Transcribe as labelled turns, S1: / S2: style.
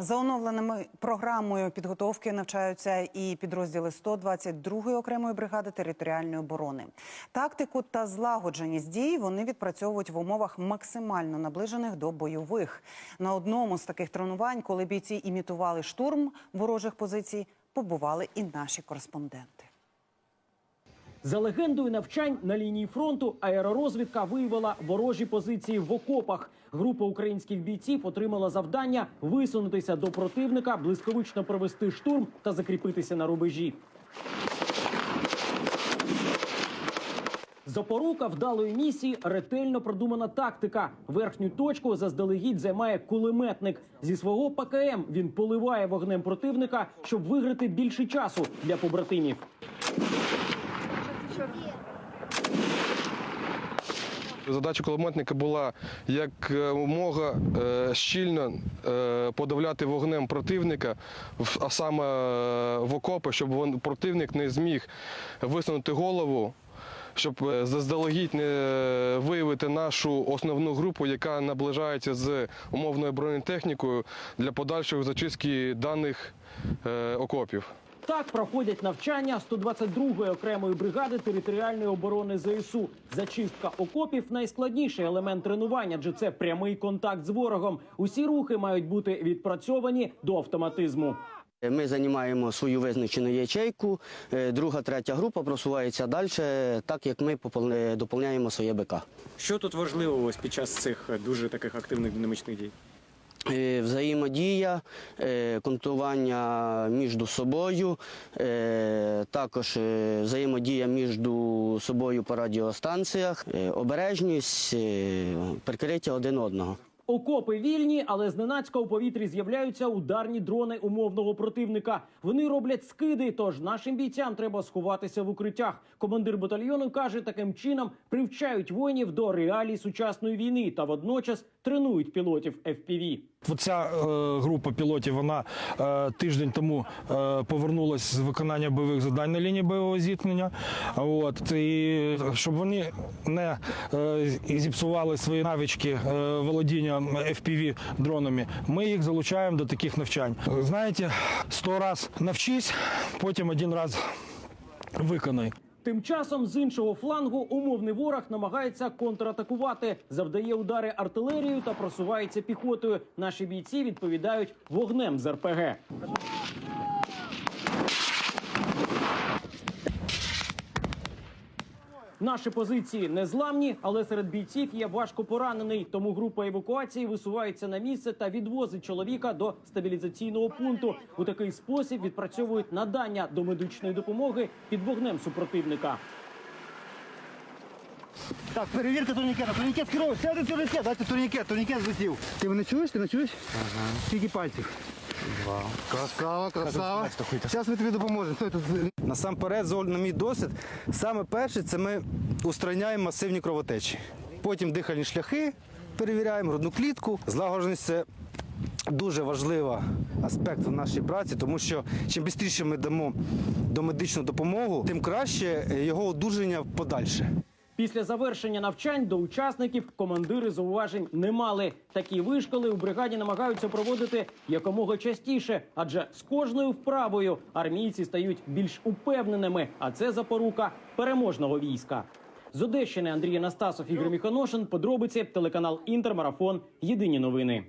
S1: За оновленими програмою підготовки навчаються і підрозділи 122-ї окремої бригади територіальної оборони. Тактику та злагодженість дій вони відпрацьовують в умовах максимально наближених до бойових. На одному з таких тренувань, коли бійці імітували штурм ворожих позицій, побували і наші кореспонденти.
S2: За легендою навчань на лінії фронту аеророзвідка виявила ворожі позиції в окопах. Група українських бійців отримала завдання висунутися до противника, блискавично провести штурм та закріпитися на рубежі. Запорука вдалої місії ретельно продумана тактика. Верхню точку заздалегідь займає кулеметник. Зі свого ПКМ він поливає вогнем противника, щоб виграти більше часу для побратимів.
S3: Задача кулеметника була якомога е, щільно е, подавляти вогнем противника, а саме е, в окопи, щоб противник не зміг висунути голову, щоб е, заздалегідь не виявити нашу основну групу, яка наближається з умовною бронетехнікою для подальшої зачистки даних е, окопів.
S2: Так проходять навчання 122-ї окремої бригади територіальної оборони ЗСУ. Зачистка окопів найскладніший елемент тренування, адже це прямий контакт з ворогом. Усі рухи мають бути відпрацьовані до автоматизму.
S4: Ми займаємо свою визначену ячейку. е, Друга, третя група просувається далі, так як ми пополне- доповняємо своє БК.
S5: Що тут важливо ось під час цих е, дуже таких активних динамічних дій?
S4: Е, Взаємодія, е, контактування між собою, е, також взаємодія між собою по радіостанціях, обережність, прикриття один одного.
S2: Окопи вільні, але зненацька у повітрі з'являються ударні дрони умовного противника. Вони роблять скиди, тож нашим бійцям треба сховатися в укриттях. Командир батальйону каже, таким чином привчають воїнів до реалій сучасної війни та водночас тренують пілотів FPV.
S6: Ця е, група пілотів вона е, тиждень тому е, повернулася з виконання бойових завдань на лінії бойового зіткнення. От і щоб вони не е, зіпсували свої навички е, володіння FPV дронами, ми їх залучаємо до таких навчань. Знаєте, сто раз навчись, потім один раз виконай.
S2: Тим часом з іншого флангу умовний ворог намагається контратакувати, завдає удари артилерією та просувається піхотою. Наші бійці відповідають вогнем з РПГ. Наші позиції незламні, але серед бійців є важко поранений. Тому група евакуації висувається на місце та відвозить чоловіка до стабілізаційного пункту. У такий спосіб відпрацьовують надання до медичної допомоги під вогнем супротивника.
S7: Так, перевірка турнікета. Турнікет керує. Сяде турнікет. Дайте турнікет. Турнікет злетів. Ти мене чуєш? Ти не чуєш? Ага. Скільки пальців? Два. Красава, красава. Зараз ми тобі допоможемо. Стой тут.
S8: Насамперед, з огляду на мій досвід, саме перше це ми устраняємо масивні кровотечі. Потім дихальні шляхи перевіряємо, грудну клітку. Злагодженість це дуже важливий аспект в нашій праці, тому що чим швидше ми дамо домедичну допомогу, тим краще його одужання подальше.
S2: Після завершення навчань до учасників командири зауважень не мали. Такі вишколи у бригаді намагаються проводити якомога частіше, адже з кожною вправою армійці стають більш упевненими, а це запорука переможного війська. З Одещини Андрій Анастасов, Ігор Міхоношин. Подробиці телеканал Інтермарафон. Єдині новини.